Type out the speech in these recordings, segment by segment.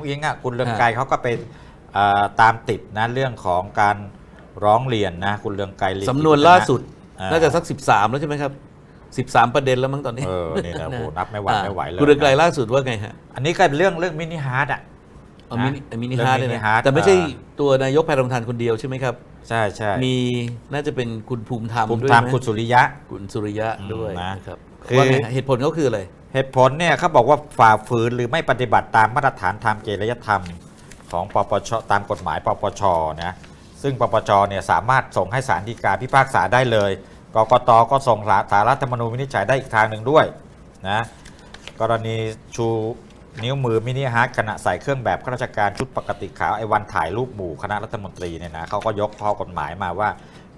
อุ้งอิงอะคุณเรืองไกรเขาก็ไปเอ่อตามติดนะเรื่องของการร้องเรียนนะคุณเรืองไกรลีกิจสำนวนล่าสุดอ่น่าจะสัก 13 แล้วใช่ไหมครับ13 ประเด็นแล้วมั้งตอนนี้เออนี่นะโอ้โหนับไม่หวาดอ่าไม่ไหวเลยคุณเรืองไกรล่าสุดว่าไงฮะอันนี้ก็เป็นเรื่องเรื่องมินิฮาร์ดอะเอามินินะมินิเรื่องฮาร์ดมิเลยนินะฮาร์ดแต่ไม่ใช่อ่าตัวนายกแพทองทานคนเดียวใช่ไหมครับ ใช่ใช่มีน่าจะเป็นคุณภูมิธรรมภูมิด้วยธรรมไหมคุณสุริยะ คุณสุริยะด้วยอืมนะนะครับ คือ ว่าไงฮะเหตุผลเขาคืออะไรเหตุผลเนี่ยเขาบอกว่าฝ่าฝืนหรือไม่ปฏิบัติตามมาตรฐานทางจริยธรรม ของปปชตามกฎหมายปปชนะซึ่งปปชเนี่ยสามารถส่งให้ศาลฎีกาพิพากษาได้เลยกกตก็ส่งสารรัฐธรรมนูญวินิจฉัยได้อีกทางหนึ่งด้วยนะกรณีชูนิ้วมือมินิฮาร์ดขณะใส่เครื่องแบบข้าราชการชุดปกติขาวไอ้วันถ่ายรูปหมู่คณะรัฐมนตรีเนี่ยนะเขาก็ยกข้อกฎหมายมาว่า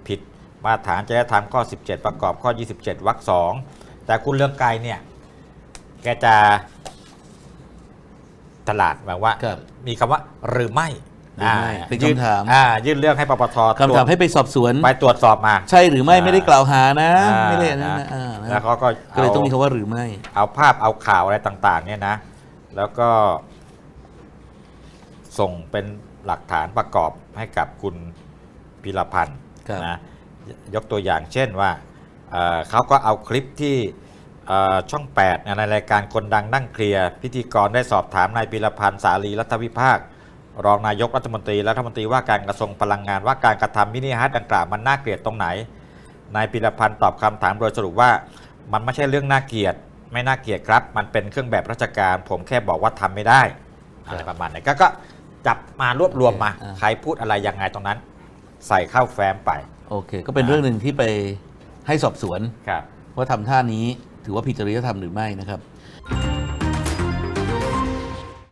ผิดมาตรฐานจริยธรรมข้อ 17 ประกอบข้อ 27วรรคสอง แต่คุณเลืองไกรเนี่ย แกจะตลาดแบบว่า ครับมีคำว่าหรือไม่หรือไม่าเป็นยื่คำถาม อ่ายื่นเรื่องให้ปปทคำถามให้ไปสอบสวน ไปตรวจสอบมา ใช่หรือไม่อ่าไม่ได้กล่าวหานะ อ่าไม่ได้อันนั่นนะนะอ่านะแล้วเขาก็ก็เลยต้องมีเอาคำว่าหรือไม่ เอาภาพเอาข่าวอะไรต่าง ๆ เนี่ยนะ แล้วก็ ส่งเป็นหลักฐานประกอบให้กับคุณพิรพันธ์ครับ นะยกตัวอย่างเช่นว่า เอ่อเขาก็เอาคลิปที่เอ่อช่อง 8 ในรายการคนดังนั่งเคลียร์ พิธีกรได้สอบถามนายพิรพันธ์สาลีรัฐวิภาค รองนายกรัฐมนตรีและรัฐมนตรีว่าการกระทรวงพลังงานว่าการกระทำมินิฮัทดังกล่าวมันน่าเกลียดตรงไหนนายพิรพันธ์ตอบคำถามโดยสรุปว่ามันไม่ใช่เรื่องน่าเกลียด ไม่น่าเกลียดครับ มันเป็นเครื่องแบบราชการ ผมแค่บอกว่าทำไม่ได้อะไรประมาณนี้ก็ก็จับมารวบรวมมาอ่าใครพูดอะไรยังไงตรงนั้น ใส่เข้าแฟ้มไปโอเค ก็เป็นเรื่องหนึ่งที่ไป ให้สอบสวน ครับ ว่าทำท่านี้ถือว่าผิดจริยธรรมหรือไม่นะครับ